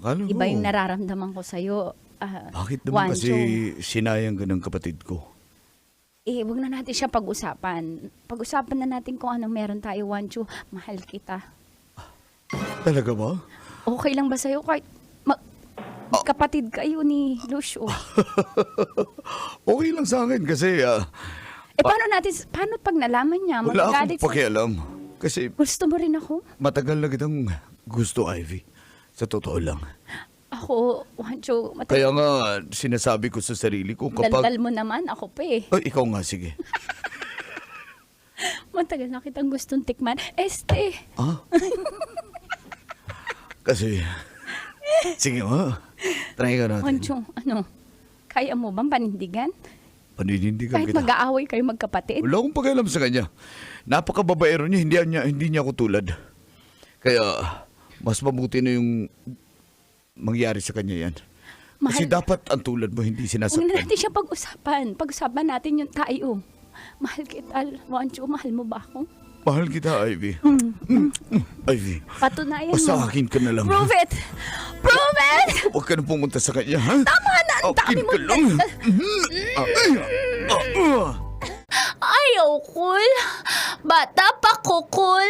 Alam Iba mo, yung nararamdaman ko sa'yo. Ah, bakit naman kasi Wancho. sinayang ka ng kapatid ko? Eh, wag na natin siya pag-usapan. Pag-usapan na natin kung anong meron tayo, Wancho. Mahal kita. Talaga ba? Okay lang ba sa'yo kahit mag- kapatid kayo ni Lucio? Okay lang sa akin kasi ah, eh, paano natin, paano pag nalaman niya? wala Magagalit akong sa- pakialam. Kasi Gusto mo rin ako? matagal na kitang gusto, Ivy. Sa totoo lang. Ako, Wancho, matagal Kaya nga, sinasabi ko sa sarili ko kapag... daldal mo naman. Ako pa eh. Ay, ikaw nga, sige. Matagal na kitang gustong tikman. Este, Ah? Kasi... Sige nga. Try ka natin. Wancho, ano? Kaya mo bang panindigan? Paninindigan Kahit kita. mag-aaway kayo magkapatid? Wala akong pakialam sa kanya. Napakababaero niya, hindi niya, hindi niya ako tulad. Kaya, mas mabuti na yung mangyari sa kanya yan. Kasi Mahal- dapat ang tulad mo hindi Huwag na sinasaktan. natin siya pag-usapan. Pag-usapan natin yung tayo. Mahal kita, Wancho. Mahal mo ba ako? Mahal kita, Ivy. Mm, mm, Ivy, Patunayan basta mo. akin ka na lang. Prove it! Prove it! Huwag ka na pumunta sa kanya, ha? Tama na! Ang Akin dami mo! ka lang. Ah, ay, ah, ah. Ayaw, cool. Bata pa cool.